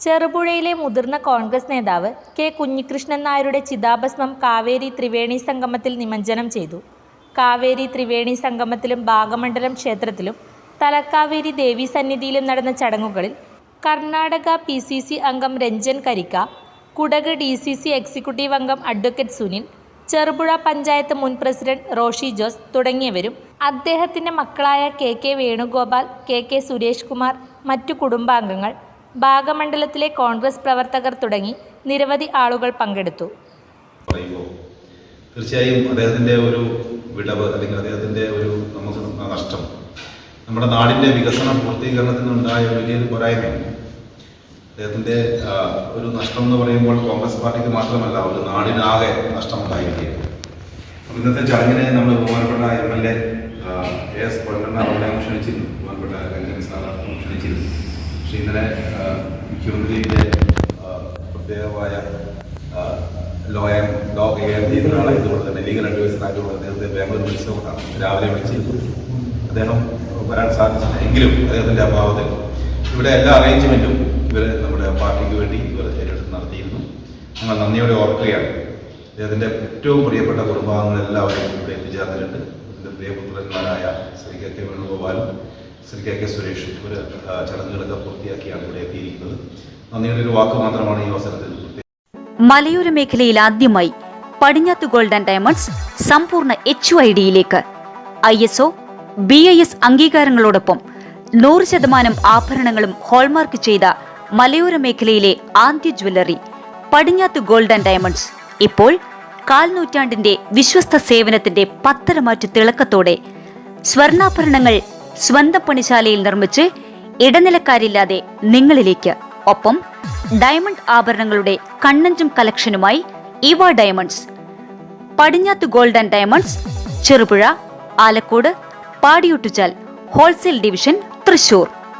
ചെറുപുഴയിലെ മുതിർന്ന കോൺഗ്രസ് നേതാവ് കെ കുഞ്ഞികൃഷ്ണൻ നായരുടെ ചിതാഭസ്മം കാവേരി ത്രിവേണി സംഗമത്തിൽ നിമജ്ജനം ചെയ്തു. കാവേരി ത്രിവേണി സംഗമത്തിലും ഭാഗമണ്ഡലം ക്ഷേത്രത്തിലും തലക്കാവേരി ദേവി സന്നിധിയിലും നടന്ന ചടങ്ങുകളിൽ കർണാടക പി സി സി അംഗം Ranjan Karikka Kodagu D C C executive അംഗം അഡ്വക്കേറ്റ് സുനിൽ ചെറുപുഴ പഞ്ചായത്ത് മുൻ പ്രസിഡന്റ് റോഷി ജോസ് തുടങ്ങിയവരും അദ്ദേഹത്തിന്റെ മക്കളായ K K Venugopal K K Suresh Kumar മറ്റു കുടുംബാംഗങ്ങൾ ഭാഗമണ്ഡലത്തിലെ കോൺഗ്രസ് പ്രവർത്തകർ തുടങ്ങി നിരവധി ആളുകൾ പങ്കെടുത്തു. തീർച്ചയായും അദ്ദേഹത്തിന്റെ ഒരു വിടവ് അല്ലെങ്കിൽ അദ്ദേഹത്തിന്റെ ഒരു നമുക്ക് നഷ്ടം നമ്മുടെ നാടിന്റെ വികസന പൂർത്തീകരണത്തിനുണ്ടായ വലിയൊരു പോരായ്മയാണ്. അദ്ദേഹത്തിന്റെ ഒരു നഷ്ടം എന്ന് പറയുമ്പോൾ കോൺഗ്രസ് പാർട്ടിക്ക് മാത്രമല്ല ഒരു നാടിനാകെ നഷ്ടമുണ്ടായിരിക്കുകയാണ്. ഇന്നത്തെ ചടങ്ങിനെ നമ്മൾ ബഹുമാനപ്പെട്ട എം എൽ എ എസ് കൊല്ലണ്ണ അവരെ ക്ഷണിച്ചിരുന്നു. ബഹുമാനപ്പെട്ട രഞ്ജൻ സ്ഥാനാർത്ഥി ക്ഷണിച്ചിരുന്നു. പക്ഷേ ഇന്നലെ മുഖ്യമന്ത്രിയുടെ പ്രത്യേകമായ ലോ ലോ എ എം ചെയ്തതാളായതുകൊണ്ട് തന്നെ ലീഗൽ അഡ്വൈസറായതുകൊണ്ട് അദ്ദേഹത്തെ ബാംഗ്ലൂർ വിളിച്ചുകൊണ്ടാണ് രാവിലെ വിളിച്ച് അദ്ദേഹം വരാൻ സാധിച്ചില്ല. എങ്കിലും അദ്ദേഹത്തിന്റെ അഭാവത്തിൽ ഇവിടെ എല്ലാ അറേഞ്ച്മെന്റും ഇവർ നമ്മുടെ പാർട്ടിക്ക് വേണ്ടി ഇവർ ഏറ്റെടുത്ത് നടത്തിയിരുന്നു. ഞങ്ങൾ നന്ദിയോടെ ഓർക്കുകയാണ്. അദ്ദേഹത്തിന്റെ ഏറ്റവും പ്രിയപ്പെട്ട കുടുംബാംഗങ്ങളെല്ലാവരും ഇവിടെ എത്തിച്ചേർന്നിട്ടുണ്ട്. ഇതിന്റെ പ്രിയപുത്രന്മാരായ ശ്രീ കെ കെ വേണുഗോപാലും ശ്രീ കെ കെ സുരേഷ് ഒരു ചടങ്ങുകളൊക്കെ പൂർത്തിയാക്കിയാണ് ഇവിടെ എത്തിയിരിക്കുന്നത്. നന്ദിയുടെ ഒരു വാക്ക് മാത്രമാണ് ഈ അവസരത്തിൽ മലയോര മേഖലയിൽ ആദ്യമായി പടിഞ്ഞാത്ത് ഗോൾഡ് ആൻഡ് ഡയമണ്ട്സ് സമ്പൂർണ എച്ച് ഐ ഡിയിലേക്ക്. I S O B I S അംഗീകാരങ്ങളോടൊപ്പം നൂറ് ശതമാനം ആഭരണങ്ങളും ഹോൾമാർക്ക് ചെയ്ത മലയോര മേഖലയിലെ ആദ്യ jewellery Padinjath gold and diamonds. ഇപ്പോൾ കാൽനൂറ്റാണ്ടിന്റെ വിശ്വസ്ത സേവനത്തിന്റെ പത്തരമാറ്റു തിളക്കത്തോടെ സ്വർണാഭരണങ്ങൾ സ്വന്തം പണിശാലയിൽ നിർമ്മിച്ച് ഇടനിലക്കാരില്ലാതെ നിങ്ങളിലേക്ക്. ഒപ്പം ഡയമണ്ട് ആഭരണങ്ങളുടെ കണ്ണഞ്ചും കളക്ഷനുമായി ഇവ diamonds Padinjath gold and diamonds Cherupuzha Alakode Padiyottuchal wholesale division Thrissur.